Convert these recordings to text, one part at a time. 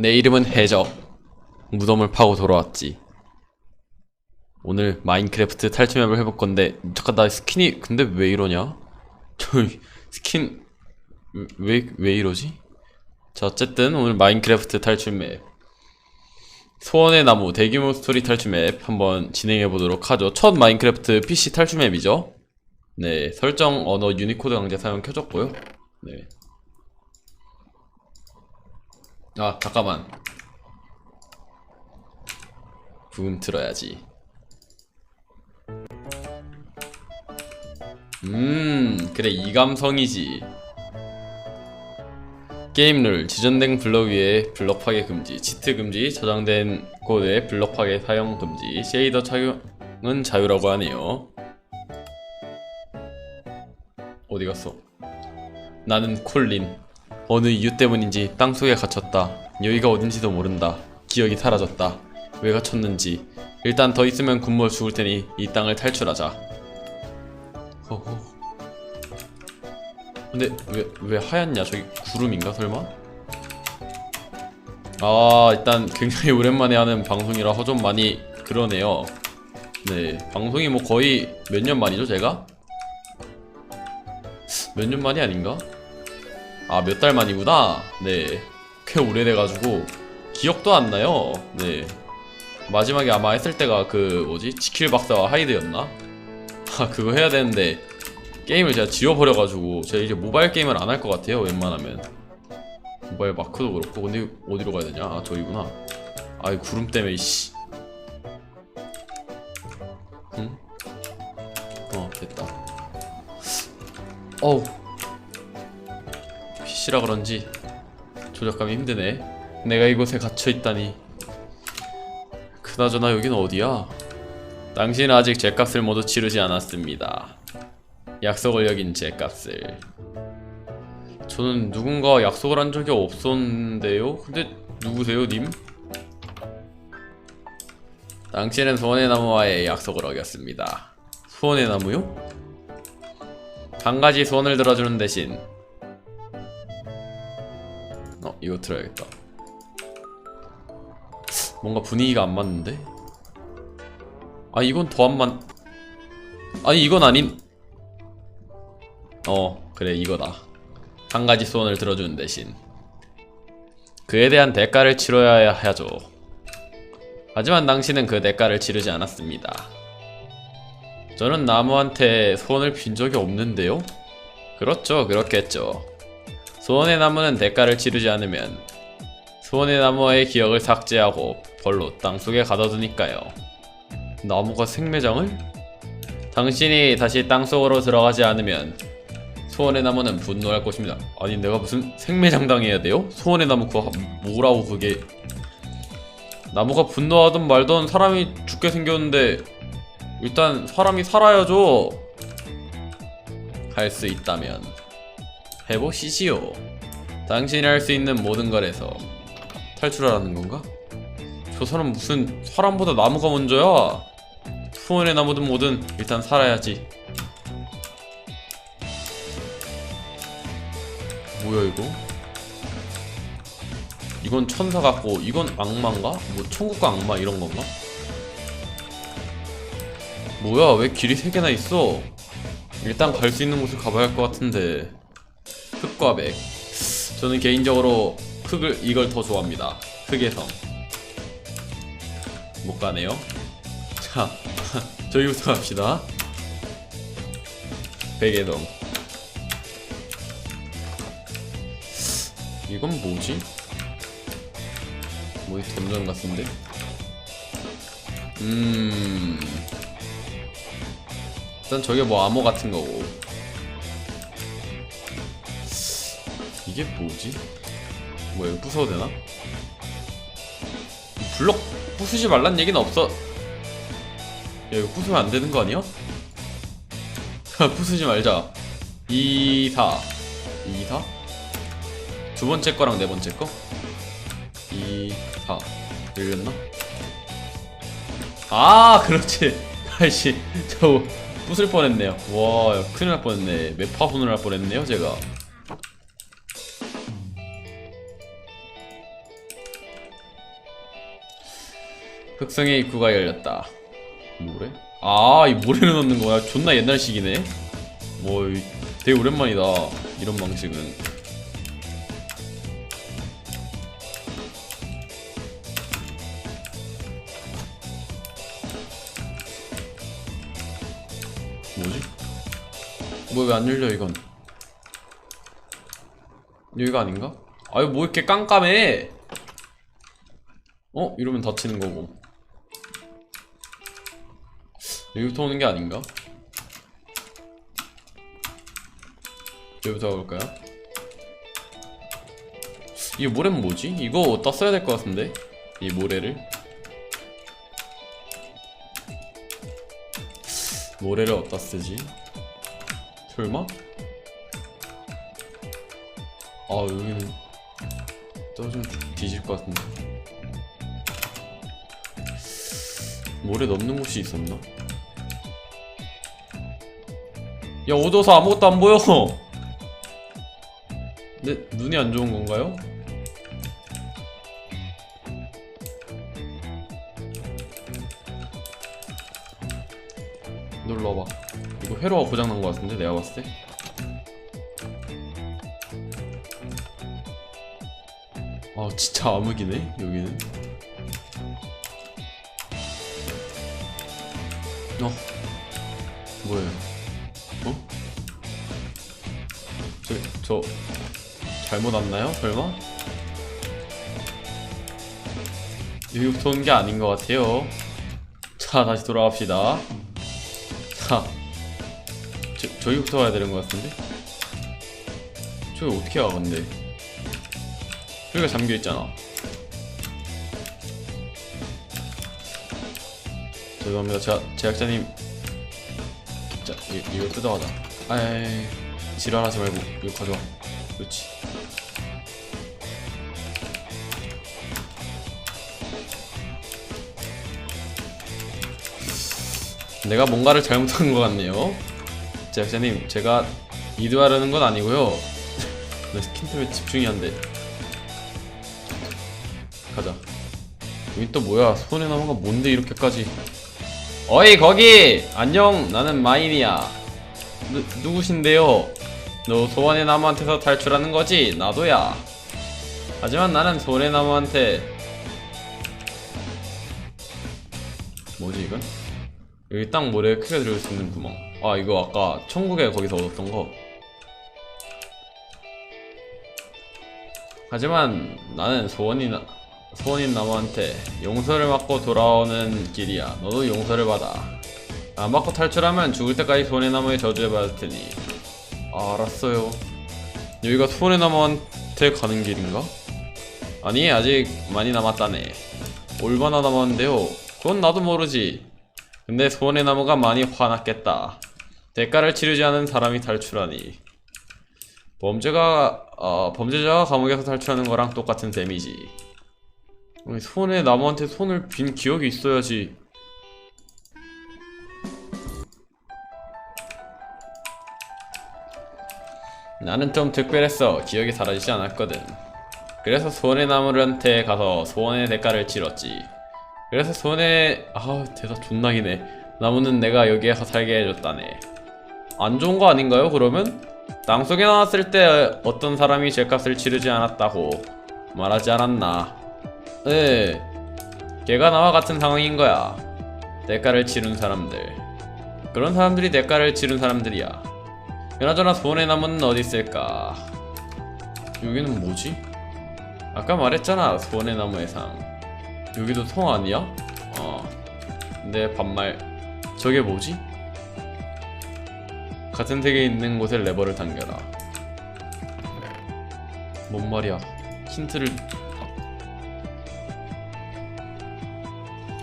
내 이름은 해적. 무덤을 파고 돌아왔지. 오늘 마인크래프트 탈출맵을 해볼 건데 잠깐 나 스킨이 근데 왜 이러냐? 저 스킨 왜 왜 이러지? 자 어쨌든 오늘 마인크래프트 탈출맵 소원의 나무 대규모 스토리 탈출맵 한번 진행해 보도록 하죠. 첫 마인크래프트 PC 탈출맵이죠. 네 설정 언어 유니코드 강제 사용 켜졌고요. 네. 아 잠깐만. 부금 틀어야지. 음 그래 이 감성이지. 게임 룰 지정된 블럭 위에 블럭 파괴 금지 치트 금지 저장된 곳에 블럭 파괴 사용 금지 쉐이더 착용은 자유라고 하네요. 어디 갔어? 나는 콜린 어느 이유 때문인지 땅속에 갇혔다. 여기가 어딘지도 모른다. 기억이 사라졌다. 왜 갇혔는지. 일단 더 있으면 굶어 죽을 테니 이 땅을 탈출하자. 허허. 근데 왜, 왜 하얗냐? 저기 구름인가 설마? 아 일단 굉장히 오랜만에 하는 방송이라 좀 많이 그러네요. 네 방송이 뭐 거의 몇 년 만이죠 제가? 몇 년 만이 아닌가? 아, 몇 달 만이구나. 네. 꽤 오래돼가지고, 기억도 안 나요. 네. 마지막에 아마 했을 때가 그, 뭐지? 지킬 박사와 하이드였나? 아, 그거 해야 되는데, 게임을 제가 지워버려가지고, 제가 이제 모바일 게임을 안 할 것 같아요, 웬만하면. 모바일 마크도 그렇고, 근데 어디로 가야 되냐? 아, 저기구나. 아이, 구름 때문에, 이씨. 응? 어, 됐다. 어우. PC라 그런지 조작감이 힘드네. 내가 이곳에 갇혀 있다니. 그나저나 여긴 어디야? 당신은 아직 죗값을 모두 치르지 않았습니다. 약속을 여긴 죗값을. 저는 누군가 약속을 한 적이 없었는데요? 근데 누구세요, 님? 당신은 소원의 나무와의 약속을 어겼습니다. 소원의 나무요? 한 가지 소원을 들어주는 대신 어 이거 들어야겠다. 뭔가 분위기가 안 맞는데? 아 이건 더 안 맞... 아니 이건 아닌... 어 그래 이거다. 한 가지 소원을 들어주는 대신. 그에 대한 대가를 치러야 하죠. 하지만 당신은 그 대가를 치르지 않았습니다. 저는 나무한테 소원을 빈 적이 없는데요? 그렇죠 그렇겠죠 소원의 나무는 대가를 치르지 않으면 소원의 나무와의 기억을 삭제하고 벌로 땅속에 가둬두니까요. 나무가 생매장을? 당신이 다시 땅속으로 들어가지 않으면 소원의 나무는 분노할 것입니다. 아니 내가 무슨 생매장 당해야 돼요? 소원의 나무 그거 뭐라고 그게 나무가 분노하든 말든 사람이 죽게 생겼는데 일단 사람이 살아야죠. 할 수 있다면 해보시지요. 당신이 할 수 있는 모든 것에서 탈출하라는 건가? 저 사람 무슨 사람보다 나무가 먼저야? 소원의 나무든 뭐든 일단 살아야지. 뭐야 이거? 이건 천사 같고 이건 악마인가? 뭐 천국과 악마 이런 건가? 뭐야 왜 길이 세 개나 있어? 일단 갈 수 있는 곳을 가봐야 할 것 같은데 흙과 백 저는 개인적으로 흙을 이걸 더 좋아합니다. 흙의 성못 가네요. 자 저기부터 갑시다. 백의 성. 이건 뭐지? 뭐지? 던전 같은데? 음. 일단 저게 뭐 암호 같은 거고 이게 뭐지? 뭐야 이거 부숴도 되나? 블럭 부수지 말란 얘기는 없어 야 이거 부수면 안 되는 거 아니야? 부수지 말자 2, 4 2, 4? 두 번째 거랑 네 번째 거? 2, 4 열렸나? 아 그렇지 아이씨 저 부술 뻔했네요 와 야, 큰일 날 뻔했네 매파혼을 할 뻔했네요 제가 흑성의 입구가 열렸다. 모래? 아, 이 모래를 넣는 거야. 존나 옛날식이네. 뭐, 이- 되게 오랜만이다. 이런 방식은. 뭐지? 뭐 왜 안 열려 이건? 여기가 아닌가? 아유 뭐 이렇게 깜깜해? 어? 이러면 다치는 거고 여기부터 오는 게 아닌가? 여기부터 가볼까요? 이 모래는 뭐지? 이거 어디다 써야 될 것 같은데? 이 모래를 모래를 어디다 쓰지? 설마? 아 여기는 떨어지면 뒤질 것 같은데 모래 넣는 곳이 있었나? 야 어두워서 아무것도 안 보여? 내 눈이 안 좋은 건가요? 눌러봐. 이거 회로가 고장난 것 같은데 내가 봤을 때? 아 진짜 암흑이네 여기는. 어 뭐예요 저, 저 잘못 왔나요? 설마? 여기부터 온 게 아닌 것 같아요. 자 다시 돌아갑시다. 자 저, 저기부터 가야 되는 것 같은데? 저기 어떻게 가 근데? 여기가 잠겨있잖아. 죄송합니다. 제, 제작자님. 자 이, 이거 뜯어가자. 아이 지랄하지 말고 이거 가져와. 그렇지. 내가 뭔가를 잘못한 것 같네요. 제작자님 제가 이도하려는 건 아니고요. 내 스킨템에 집중이 안돼 가자. 여기 또 뭐야? 손에 남은 건 뭔데 이렇게까지? 어이 거기! 안녕! 나는 마인이야. 누, 누구신데요 너 소원의 나무한테서 탈출하는 거지? 나도야. 하지만 나는 소원의 나무한테 뭐지 이건? 여기 딱 모래 크게 들어올 수 있는 구멍. 아 이거 아까 천국에 거기서 얻었던 거. 하지만 나는 소원이 나, 소원인 나무한테 용서를 받고 돌아오는 길이야. 너도 용서를 받아. 안 받고 탈출하면 죽을 때까지 소원의 나무에 저주를 받을 테니. 아, 알았어요 여기가 소원의 나무한테 가는 길인가? 아니 아직 많이 남았다네 얼마나 남았는데요 그건 나도 모르지 근데 소원의 나무가 많이 화났겠다. 대가를 치르지 않은 사람이 탈출하니 범죄가 어, 범죄자가 감옥에서 탈출하는 거랑 똑같은 셈이지. 손에 나무한테 손을 빈 기억이 있어야지. 나는 좀 특별했어. 기억이 사라지지 않았거든. 그래서 소원의 나무한테 가서 소원의 대가를 치렀지. 그래서 손에 아 대사 존나 기네 나무는 내가 여기에서 살게 해줬다네 안 좋은 거 아닌가요 그러면? 땅속에 나왔을 때 어떤 사람이 죄값을 치르지 않았다고 말하지 않았나 네 걔가 나와 같은 상황인 거야 대가를 치른 사람들 그런 사람들이 대가를 치른 사람들이야 그나저나 소원의 나무는 어디 있을까 여기는 뭐지? 아까 말했잖아 소원의 나무의 상 여기도 성 아니야? 어. 근데 반말 저게 뭐지? 같은 색에 있는 곳에 레버를 당겨라. 뭔 말이야? 힌트를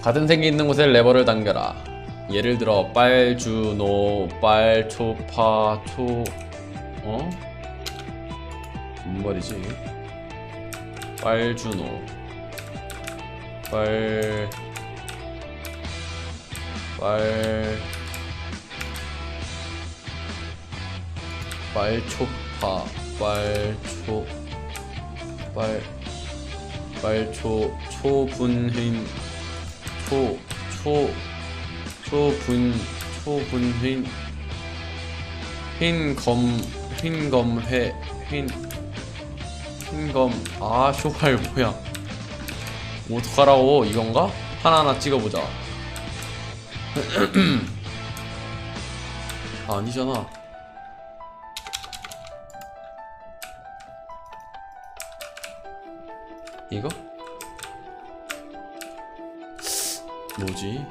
같은 색이 있는 곳에 레버를 당겨라. 예를 들어 빨주노, 빨초파, 초 어? 뭔 말이지? 빨주노 빨... 빨... 빨초파 빨초 빨... 빨초 초분흰 초, 초, 초분, 초분흰, 흰검, 흰검회, 흰, 흰검, 아, 쇼발 뭐야. 어떡하라고, 이건가? 하나하나 찍어보자. 아, 아니잖아. 이거? 뭐지?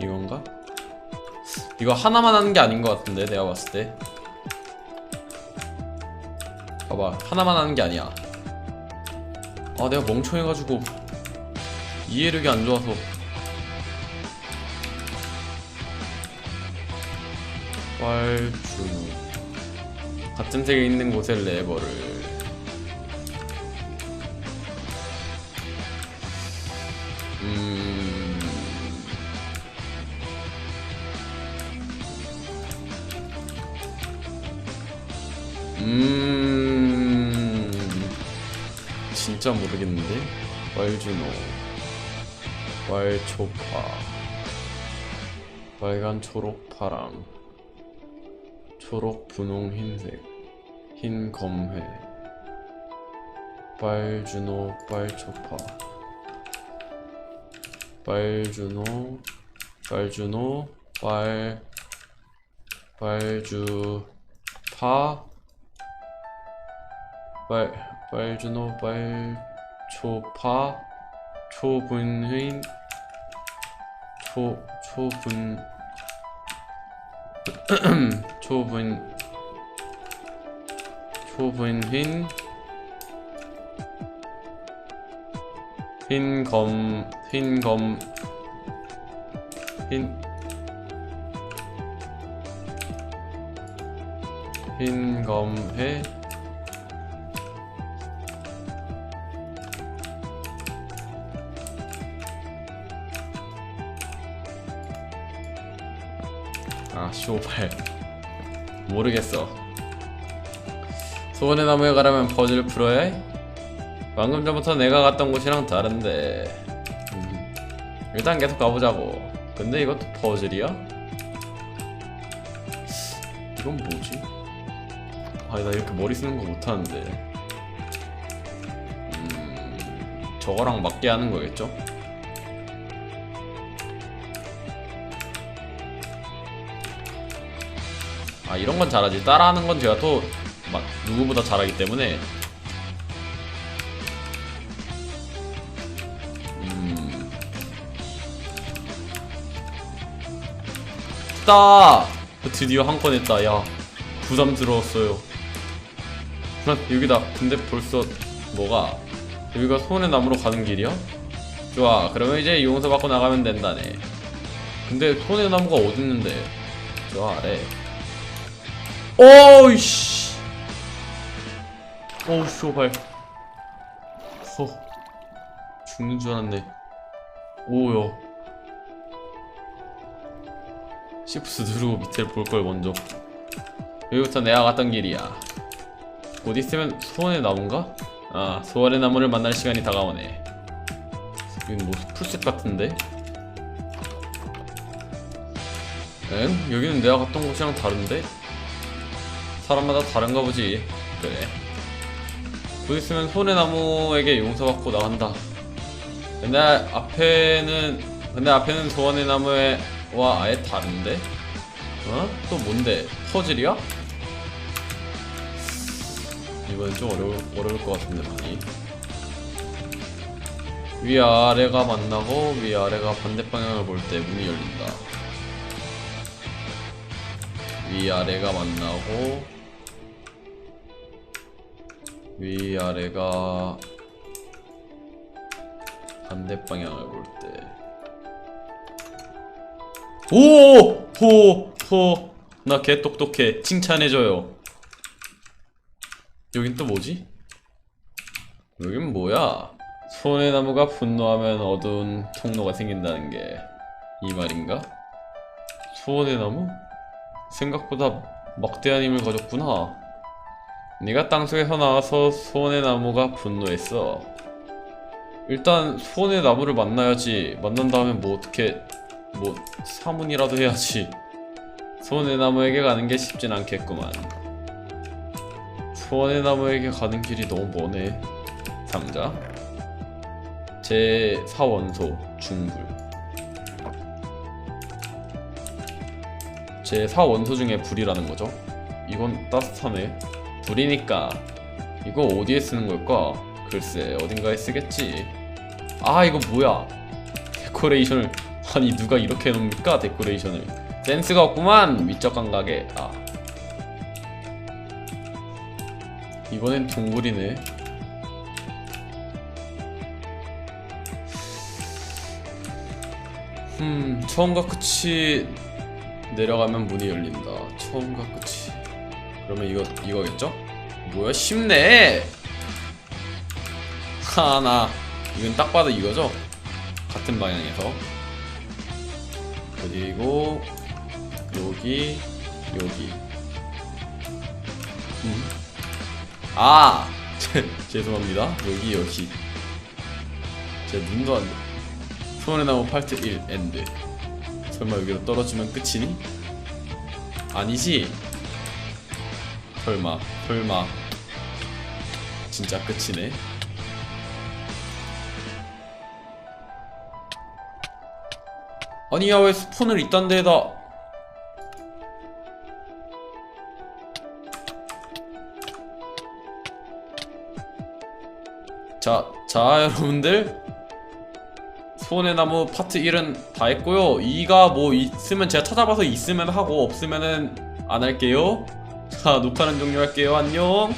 이건가? 이거 하나만 하는 게 아닌 것 같은데 내가 봤을 때. 봐봐 하나만 하는 게 아니야. 아 내가 멍청해가지고 이해력이 안 좋아서. 왈준우. 같은 색에 있는 곳에 레버를 음... 진짜 모르겠는데? 왈주노 왈초파. 빨간 초록 파랑. 초록 분홍 흰색. 흰 검회. 빨주노 빨초파. 빨주노 빨주노 빨 빨주파 빨 빨주노 빨초파 초분흰 초 초분 초분 초분흰 흰검 흰검 흰 흰검회 아 쇼발 모르겠어 소원의 나무에 가려면 퍼즐을 풀어야 해? 방금 전부터 내가 갔던 곳이랑 다른데 음, 일단 계속 가보자고 근데 이것도 퍼즐이야? 이건 뭐지? 아니 나 이렇게 머리 쓰는 거 못하는데 음, 저거랑 맞게 하는 거겠죠? 아 이런 건 잘하지. 따라하는 건 제가 또 막 누구보다 잘하기 때문에. 음. 따 드디어 한 건 했다. 야 부담스러웠어요. 나 여기다 근데 벌써 뭐가? 여기가 소원의 나무로 가는 길이야? 좋아. 그러면 이제 용서 받고 나가면 된다네. 근데 소원의 나무가 어딨는데? 저 아래 오이씨 어우 쇼발 허 죽는 줄 알았네 오요 시프트 누르고 밑을 볼걸 먼저 여기부터 내가 갔던 길이야 곧 있으면 소원의 나무인가? 아 소원의 나무를 만날 시간이 다가오네 여긴 뭐 풀셋 같은데? 엥? 여기는 내가 갔던 곳이랑 다른데? 사람마다 다른가 보지. 그래. 곧 있으면 손의 나무에게 용서받고 나간다. 근데 앞에는 근데 앞에는 소원의 나무와 아예 다른데? 어? 또 뭔데? 퍼즐이야? 이건 좀 어려울, 어려울 것 같은데 많이. 위아래가 만나고 위아래가 반대 방향을 볼 때 문이 열린다. 위아래가 만나고 위아래가 반대 방향을 볼 때. 오! 호! 호! 나 개 똑똑해. 칭찬해줘요. 여긴 또 뭐지? 여긴 뭐야? 손의 나무가 분노하면 어두운 통로가 생긴다는 게 이 말인가? 소원의 나무? 생각보다 막대한 힘을 가졌구나. 네가 땅속에서 나와서 소원의 나무가 분노했어. 일단 소원의 나무를 만나야지. 만난 다음에 뭐 어떻게 뭐 사문이라도 해야지. 소원의 나무에게 가는 게 쉽진 않겠구만. 소원의 나무에게 가는 길이 너무 머네. 상자. 제 4원소 중불. 제 4원소 중에 불이라는 거죠? 이건 따뜻하네 불이니까 이거 어디에 쓰는 걸까? 글쎄 어딘가에 쓰겠지. 아 이거 뭐야? 데코레이션을 아니 누가 이렇게 해놓습니까? 데코레이션을. 센스가 없구만 위적 감각에. 아. 이번엔 동굴이네. 음 처음과 끝이 내려가면 문이 열린다. 처음과 끝이 그러면 이거 이거겠죠? 뭐야 쉽네 하나 이건 딱 봐도 이거죠? 같은 방향에서 그리고 여기 여기 음. 아 죄송합니다 여기 여기 제 눈도 안 돼. 소원의 나무 파트 1 엔드 설마 여기로 떨어지면 끝이니? 아니지 설마 설마. 진짜 끝이네. 아니야 왜 스폰을 이딴 데에다. 자, 자 여러분들. 소원의 나무 파트 1은 다 했고요. 2가 뭐 있으면 제가 찾아봐서 있으면 하고 없으면은 안 할게요 자 녹화는 종료할게요. 안녕